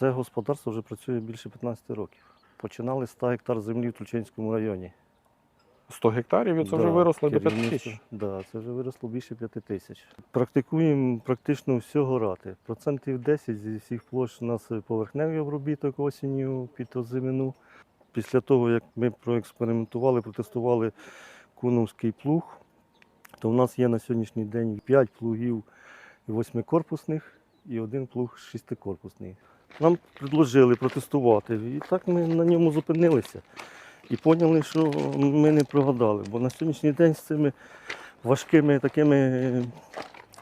Це господарство вже працює більше 15 років. Починали з 100 гектар землі в Тульчинському районі. 100 гектарів і це вже виросло до 5 керівництво- тисяч. Да, це вже виросло більше 5 тисяч. Практикуємо практично все горати. Процентів 10 зі всіх площ у нас поверхневий обробіток осінню під озимину. Після того, як ми проекспериментували, протестували куновський плуг, то в нас є на сьогоднішній день 5 плугів восьмикорпусних і один плуг шестикорпусний. Нам предложили протестувати, і так ми на ньому зупинилися. І поняли, що ми не прогадали. Бо на сьогоднішній день з цими важкими такими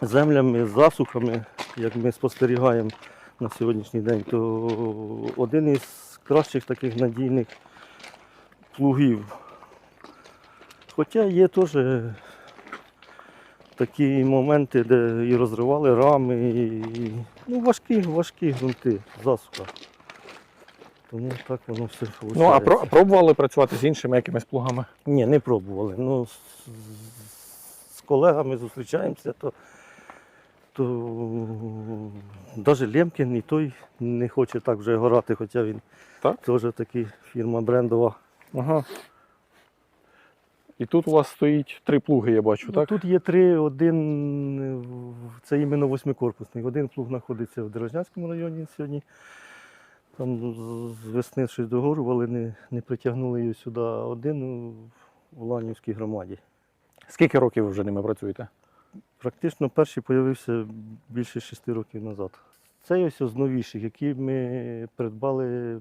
землями, засухами, як ми спостерігаємо на сьогоднішній день, то один із кращих таких надійних плугів. Хоча є теж такі моменти, де і розривали рами, і ну, важкі, важкі ґрунти, засуха. Тому так воно все виходить. Ну, а про- пробували працювати з іншими якимись плугами? Ні, не пробували. Ну, з, з колегами зустрічаємося, то, то навіть Лємкін і той не хоче так вже горати, хоча він Так? теж такий фірма брендова. Ага. І тут у вас стоїть три плуги, я бачу, Ну, так? Тут є три, один е, це іменно восьмикорпусний. Один плуг знаходиться в Дорожнянському районі сьогодні. Там з- весни щось догорували, не, не притягнули його сюди. Один у- в Ланівській громаді. Скільки років ви вже ними працюєте? Практично перший з'явився більше шести років назад. Це ось з новіших, які ми придбали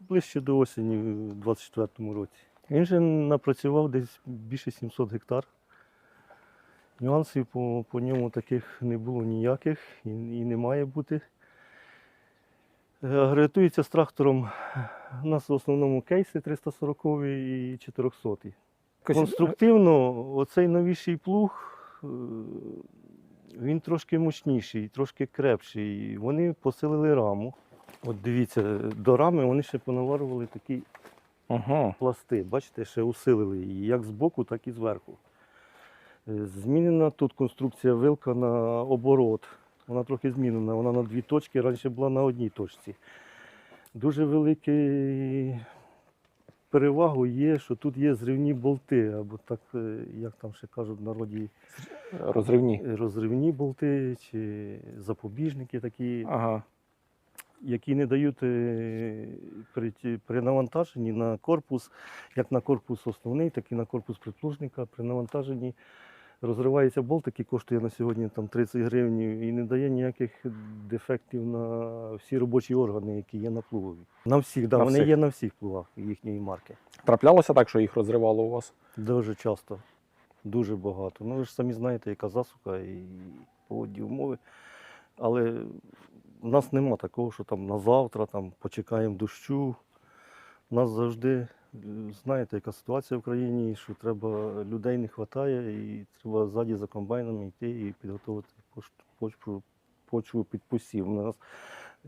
ближче до осені у 24-му році. Він же напрацював десь більше 700 гектар. Нюансів по, по ньому таких не було ніяких і, і не має бути. Е, Агрегатується з трактором. У нас в основному кейси 340 і 400. Конструктивно, оцей новіший плуг, е, він трошки мощніший, трошки крепший. Вони посилили раму. От дивіться, до рами вони ще понаварували такі Ага. пласти. Бачите, ще усилили її, як збоку, так і зверху. Е, Змінена тут конструкція вилка на оборот. Вона трохи змінена. Вона на дві точки, раніше була на одній точці. Дуже велику перевагу є, що тут є зривні болти, або так, е, як там ще кажуть в народі, Розривні. е, розривні болти чи запобіжники такі Ага. Які не дають е, при, при навантаженні на корпус, як на корпус основний, так і на корпус приплужника. При навантаженні розривається болт, який коштує на сьогодні там, 30 гривень і не дає ніяких дефектів на всі робочі органи, які є на плугові. На всіх, да, На вони всіх. є на всіх плугах їхньої марки. Траплялося так, що їх розривало у вас? Дуже часто, дуже багато. Ну ви ж самі знаєте, яка засуха і погодні умови. Але в нас нема такого, що там на завтра там, почекаємо дощу. У нас завжди, е, знаєте, яка ситуація в країні, що треба, людей не вистачає, і треба ззаді за комбайнами йти і підготувати почву, почву під посів. У нас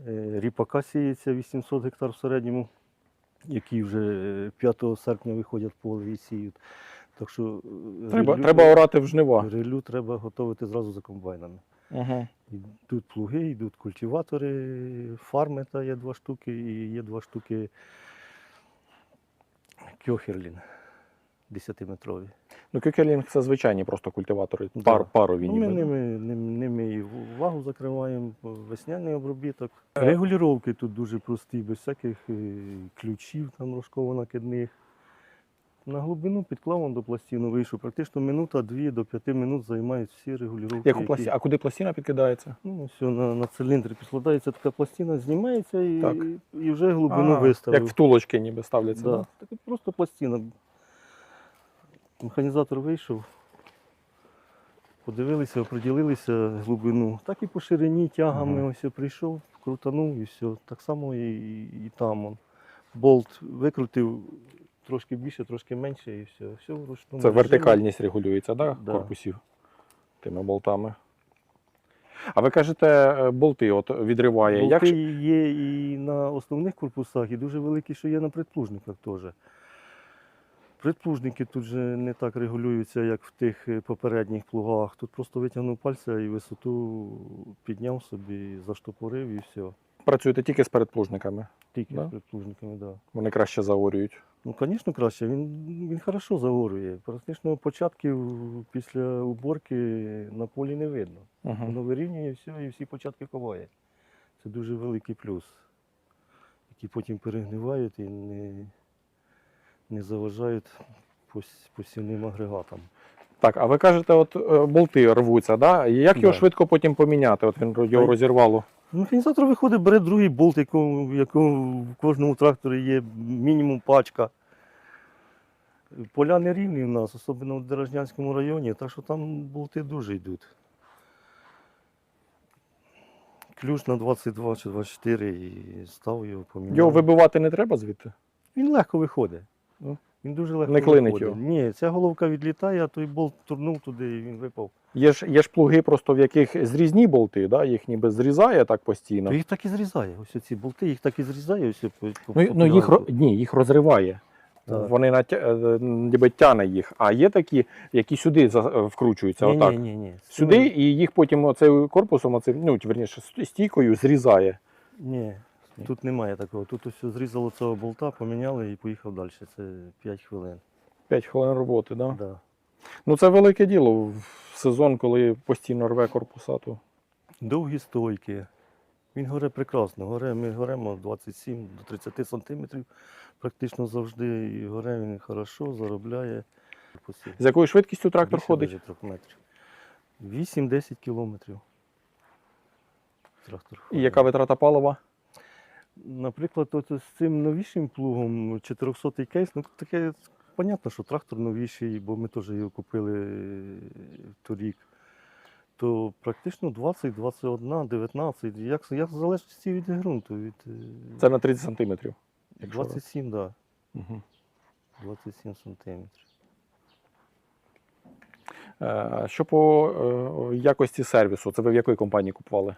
е, ріпака сіється 800 гектар в середньому, які вже е, 5 серпня виходять в поле і сіють. Так що е, Треба, грилю- треба орати в жнива. грилю треба готувати зразу за комбайнами. Ага. Йдуть плуги, йдуть культиватори, фарми та є два штуки, і є два штуки кьохерлін 10-метрові. Ну, кюкелінг це звичайні просто культиватори, Да. пар, парові Ну, ми ними, ним- ними і вагу закриваємо, весняний обробіток. Е. Регулювання тут дуже прості, без всяких е, ключів там розково-накидних. На глибину підклав он до пластину вийшов. Практично минута-дві до п'яти минут займають всі регулювання. Як у пласті... А куди пластина підкидається? Ну, все, на, на циліндрі підкладається така пластина, знімається і, Так. і вже глибину А, виставив. Як втулочки ніби ставляться. да. Да. Так просто пластина. Механізатор вийшов, подивилися, оприділилися глибину. Так і по ширині тягами Ага. ось прийшов, крутанув і все. Так само і, і, і там. Он. Болт викрутив трошки більше, трошки менше і все. все в ручному Це режимі. вертикальність регулюється, да? Да. корпусів тими болтами. А ви кажете, е, болти от відриває. Як... Болти ж- є і на основних корпусах, і дуже великі, що є на предплужниках теж. Предплужники тут же не так регулюються, як в тих е, попередніх плугах. Тут просто витягнув пальця і висоту підняв собі, заштопорив і все. працюєте тільки з передплужниками. Тільки Да? з предплужниками, так. Да. Вони краще заорюють. Ну, звісно, краще. Він, він хорошо загорює. Практично початків після уборки на полі не видно. Угу. Воно вирівнює все і всі початки ховає. Це дуже великий плюс, які потім перегнивають і не, не заважають посівним агрегатам. Так, а ви кажете, от е, болти рвуться, да? Як його Да. швидко потім поміняти? От він його розірвало. Ну, виходить, бере другий болт, якого, якого в кожному тракторі є мінімум пачка. Поля не рівні в нас, особливо в Дорожнянському районі, так що там болти дуже йдуть. Ключ на 22 чи 24 і став його поміняв. Його вибивати не треба звідти? Він легко виходить. Ну, Він дуже легко не клинить виходить. його? Ні, ця головка відлітає, а той болт турнув туди і він випав. Є ж, є ж плуги, просто в яких зрізні болти, да? їх ніби зрізає так постійно. То їх так і зрізає. Ось ці болти, їх так і зрізає. Ось, по, по, Ну, по ну їх, ні, їх розриває. Так. Вони натя... е, ніби тяне їх. А є такі, які сюди е, вкручуються. Ні, отак. ні, ні, ні. Сюди, і їх потім оцею корпусом, оце, ну, верніше, стійкою зрізає. Ні, Ні. тут немає такого. Тут ось зрізало цього болта, поміняли і поїхав далі. Це 5 хвилин. 5 хвилин роботи, да? Да. Ну це велике діло в сезон, коли постійно рве корпуса. То... Довгі стойки. Він горе прекрасно. Горе, ми горемо 27 до 30 сантиметрів практично завжди. І горе він хорошо, заробляє. З якою швидкістю трактор Більше ходить? навіть трьох метрів. 8-10 кілометрів. Трактор І яка витрата палива? Наприклад, от з цим новішим плугом 400 кейс, ну таке понятно, що трактор новіший, бо ми теж його купили е, торік. То практично 20, 21, 19, як, як в залежності від ґрунту. Від, е, Це на 30 сантиметрів. 27, так. Угу. 27 сантиметрів. Е, що по якості сервісу? Це ви в якої компанії купували?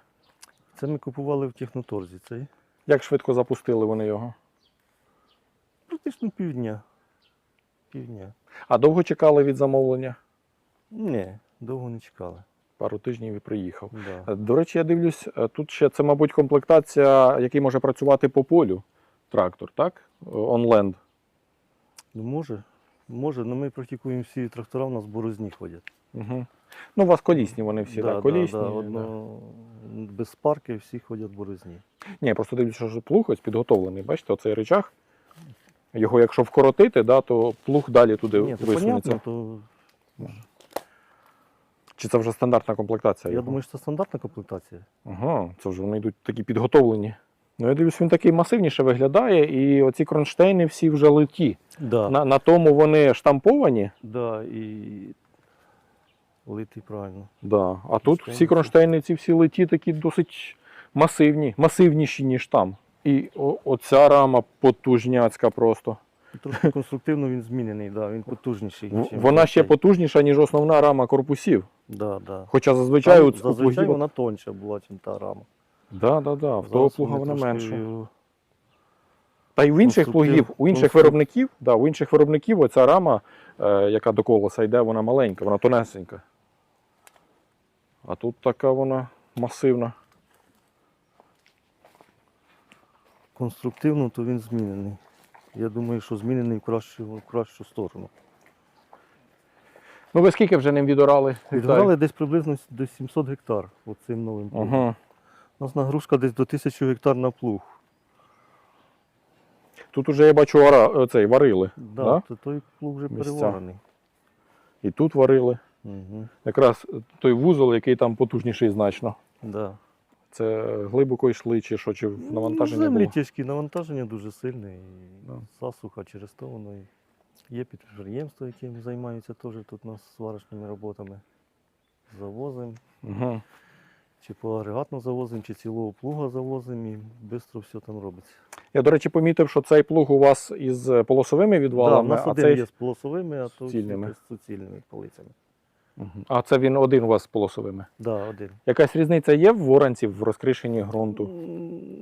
Це ми купували в техноторзі. Цей Як швидко запустили вони його? практично півдня. Півдня. А довго чекали від замовлення? Ні, довго не чекали. Пару тижнів і приїхав. Да. До речі, я дивлюсь, е, тут ще це, мабуть, комплектація, який може працювати по полю. Трактор, так? Онленд. Ну, може, може, але ми практикуємо всі трактора, у нас борозні ходять. Угу. Ну, у вас колісні вони всі, так? Колісні. Да, да. одно, без парки всі ходять борозні. Ні, просто дивлюся, що плуг ось підготовлений. Бачите, оцей речах. Його, якщо вкоротити, да, то плуг далі туди Ні, то висунеться. понятно, то Чи це вже стандартна комплектація? я його? думаю, що це стандартна комплектація. Ага, це вже вони йдуть такі підготовлені. Ну, я дивлюсь, він такий масивніше виглядає, і оці кронштейни всі вже литі. Да. На, на тому вони штамповані, Да, і литий правильно. да. а тут всі кронштейни, ці всі литі такі досить масивні, масивніші, ніж там. І о, оця рама потужняцька просто. Трошки конструктивно він змінений, да, він потужніший. В- чим Вона ще цей. потужніша, ніж основна рама корпусів. Да, да. Хоча зазвичай, Там у зазвичай плугів- вона тонша була, ніж та рама. Да, да, да. В того Зараз плуга вони вона трошки менша. його- Та й в інших плугів, у інших виробників, да, у інших виробників оця рама, е, яка до колеса йде, вона маленька, вона тонесенька. А тут така вона масивна. Конструктивно, то він змінений. Я думаю, що змінений в кращу, в кращу сторону. Ну ви скільки вже ним відорали? Відграли десь приблизно до 700 гектар оцим новим плугом. Ага. У нас нагрузка десь до 1000 гектар на плуг. Тут уже я бачу ора, цей, варили. Да, Да? То той плуг вже Місця. переварений. І тут варили. Угу. Якраз той вузол, який там потужніший значно. Да. Це глибоко йшли, чи що, чи Ну, навантаження землі було? тяжкі, навантаження дуже сильне. І Да. Засуха через то воно і є підприємства, які займаються теж тут нас сварочними роботами. Завозимо, Угу. Чи по агрегатно завозимо, чи цілого плуга завозимо і швидко все там робиться. Я, до речі, помітив, що цей плуг у вас із полосовими Да, у відвалами, нас а один цей є з полосовими, а то з суцільними полицями. А це він один у вас з полосовими. Да, один. Якась різниця є в воранці в розкришенні ґрунту?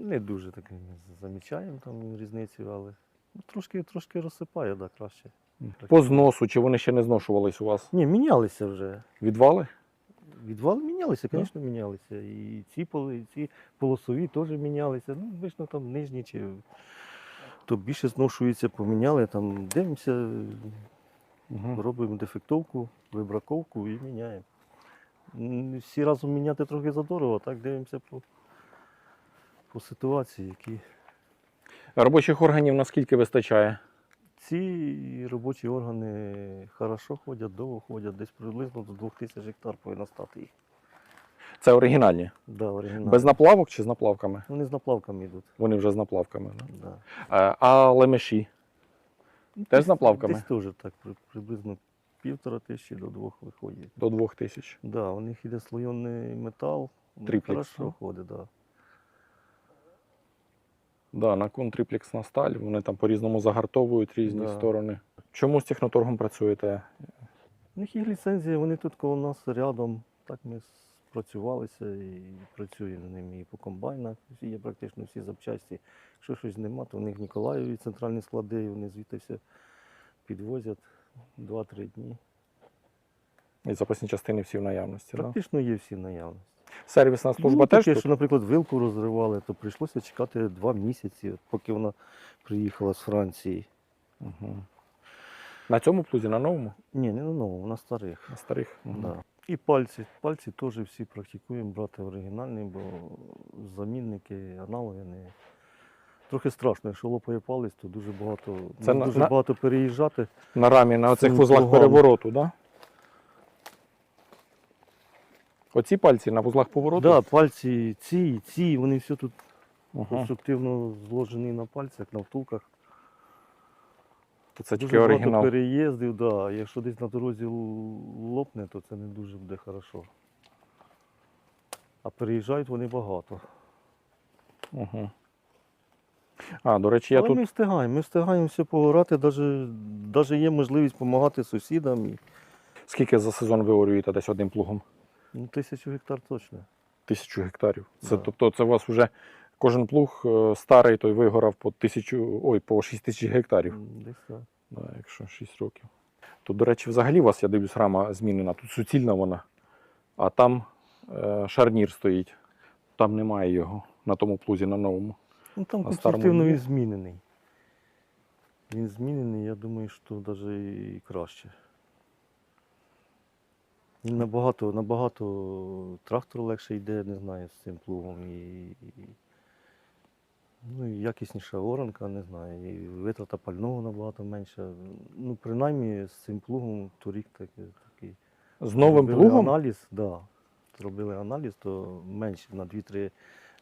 Не дуже таки замічаємо там різницю, але ну, трошки, трошки розсипає, да, краще. По зносу, чи вони ще не зношувались у вас? Ні, мінялися вже. Відвали? Відвали мінялися, звісно, мінялися. І ці, поли- і ці полосові теж мінялися. Ну, вично там нижні чи то більше зношується, поміняли, там дивимося, Угу. робимо дефектовку, вибраковку і міняємо. М, Всі разом міняти трохи задорого, так дивимося по, по ситуації, які Робочих органів наскільки вистачає? Ці робочі органи хорошо ходять, довго ходять, десь приблизно до 2000 гектар повинно стати їх. Це оригінальні. Да, оригінально. Без наплавок чи з наплавками? Вони з наплавками йдуть. Вони вже з наплавками. Да? Да. Е, А лемеші? Теж з наплавками? Десь теж так, приблизно півтора тисячі до двох виходить. До 2000. Да, у них іде слойоний метал. ну, Триплекс, Хорошо да? ходить, да. Да, на контріплексна сталь, вони там по-різному загартовують різні Да. сторони. Чому з техноторгом працюєте? У них є ліцензія, вони тут коло нас рядом. Так ми спрацювалися і працюємо з ними і по комбайнах. Є практично всі запчасті. Якщо щось нема, то у них в Ніколаєві центральні склади, і вони звідти все підвозять 2-3 дні. І запасні частини всі в наявності. Да? Практично є всі в наявності. Сервісна служба ну, теж таке, тут? що, наприклад, вилку розривали, то прийшлося чекати два місяці, поки вона приїхала з Франції. Угу. На цьому плузі, на новому? Ні, не на новому, на старих. На старих? Мгм. Да. І пальці. Пальці теж всі практикуємо брати оригінальні, бо замінники, аналоги не. Трохи страшно, якщо лопає палець, то дуже багато, Це ну, на- дуже на- багато переїжджати. На рамі, на Цим вузлах перевороту, так? Да? Оці пальці на вузлах повороту? Да, пальці ці, і ці, вони все тут Ага. конструктивно зложені на пальцях, на втулках. То це Дуже тільки багато оригінал. переїздів, да. Якщо десь на дорозі л- лопне, то це не дуже буде хорошо. А переїжджають вони багато. Угу. А, до речі, я Але тут ми встигаємо, ми встигаємо все погорати, навіть є можливість допомагати сусідам. І, скільки за сезон ви орюєте десь одним плугом? Ну, тисячу гектар точно. Тисячу гектарів. Це, Да. Тобто це у вас вже кожен плуг е, старий, той вигорав по тисячу, ой, по 6 тисяч гектарів. Десь так. Да, якщо 6 років. Тут, до речі, взагалі у вас, я дивлюсь, рама змінена. Тут суцільна вона, а там е, шарнір стоїть. Там немає його на тому плузі, на новому. Ну, там конструктивно він змінений. Він змінений, я думаю, що навіть і краще. Набагато, набагато трактор легше йде, не знаю, з цим плугом. І, і, ну, і якісніша оранка, не знаю, і витрата пального набагато менша. Ну, принаймні з цим плугом торік так, такий. З новим зробили плугом? Аналіз, да. Зробили аналіз, то менше, на 2-3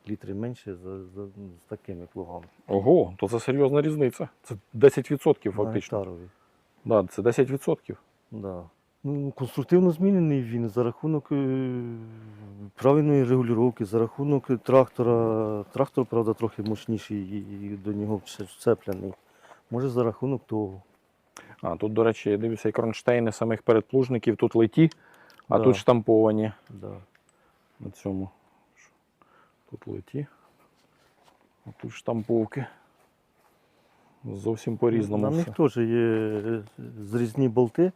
літри менше за, за, з такими плугами. Ого, то це серйозна різниця. Це 10% На фактично. гектарові. Да, це 10%. Да. Ну, конструктивно змінений він за рахунок е, правильної регулювання, за рахунок трактора. Трактор, правда, трохи мощніший і, до нього вцеплений. Може, за рахунок того. А тут, до речі, я дивлюся, і кронштейни самих передплужників тут леті, а Да. тут штамповані Да. на цьому. Тут леті, а тут штамповки. Зовсім по-різному. На них теж є е, зрізні болти.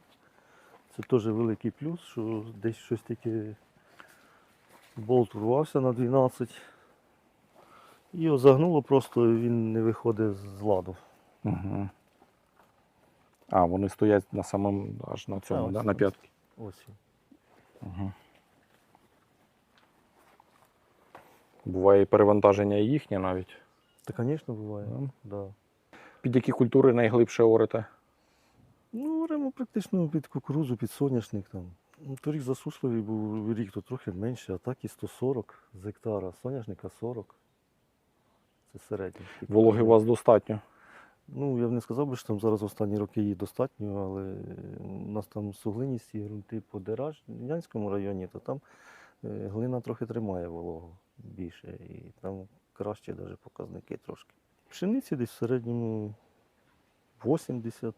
Це теж великий плюс, що десь щось таке болт урвався на 12. І його загнуло просто, він не виходить з ладу. Угу. А, вони стоять на самому аж на цьому, ось да, на п'ятки. Ось. він. Угу. Буває і перевантаження і їхнє навіть. Та, звісно, буває. Да. Да. Під які культури найглибше орете? Ну, оремо практично під кукурузу, під соняшник там. Ну, Торік засушливий був рік, то трохи менше, а так і 140 з гектара, соняшника 40. Це середній. Вологи у вас достатньо. Ну, я б не сказав би, що там зараз останні роки її достатньо, але у нас там суглиністі ґрунти по Деражнянському районі, то там е, глина трохи тримає вологу більше. І там краще навіть показники трошки. Пшениці десь в середньому 80,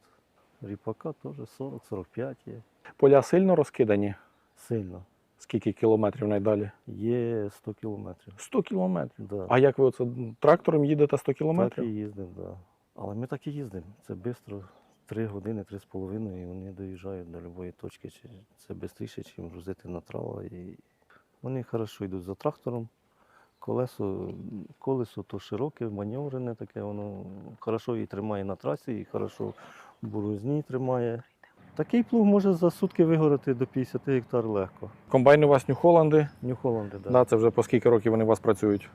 ріпака теж 40-45 є. Поля сильно розкидані. Сильно. Скільки кілометрів найдалі? Є 100 кілометрів. 100 кілометрів. Да. А як ви оце трактором їдете 100 кілометрів? так і їздимо, да. Але ми так і їздимо. Це швидко. 3 години, 3,5 і вони доїжджають до будь-якої точки. Це швидше, ніж грузити на траву. І вони хорошо йдуть за трактором. Колесо, колесо то широке, маневрене таке, воно хорошо і тримає на трасі, і хорошо борозні тримає. Такий плуг може за сутки вигорати до 50 гектар легко. Комбайни у вас Нью-Холланди. Нью-Холланди, так. Да. це вже по скільки років вони у вас працюють?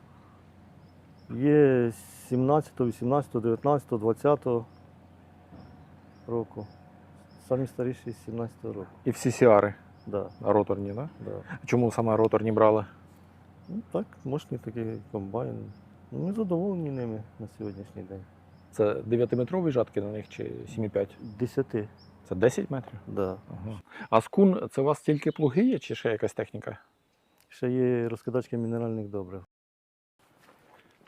Є 17, 18, 19, 20 року. Самі старіші з 17 року. І всі сіари Да, роторні, да? да. Чому саме роторні брали? Ну, так, мощний такий комбайн. Ну, Ми задоволені ними на сьогоднішній день. Це 9-метрові жатки на них чи 7,5? 10, Це 10 метрів? да. Ага. А скун це у вас тільки плуги є чи ще якась техніка? Ще є розкидачки мінеральних добрив.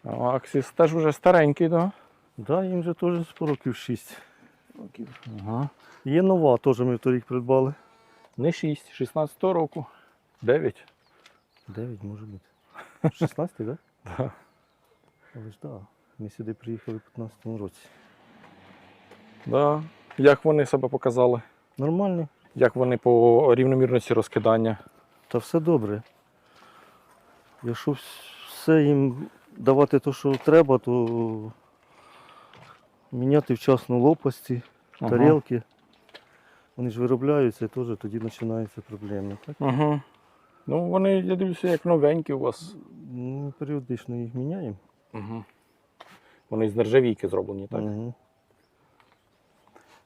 А Аксіс теж вже старенький, так? Да, їм вже теж років 6 років. Ага. Є нова, теж ми торік придбали. Не 6, 16 року. 9. 9 може бути. 16, так? Да? Да. Але ж так. Да. Ми сюди приїхали в 15 році. Да. Як вони себе показали? Нормально. Як вони по рівномірності розкидання? Та все добре. Якщо все їм давати те, що треба, то міняти вчасно лопасті, Ага. тарілки. Вони ж виробляються і теж тоді починаються проблеми. Так? Угу. Ну, вони, я дивлюся, як новенькі у вас. Ну, періодично їх міняємо. Угу. Вони з нержавійки зроблені, так? Угу.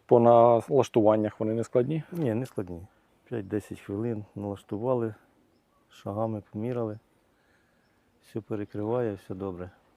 По налаштуваннях вони не складні. Ні, не складні. 5-10 хвилин налаштували, шагами поміряли. Все перекриває, все добре.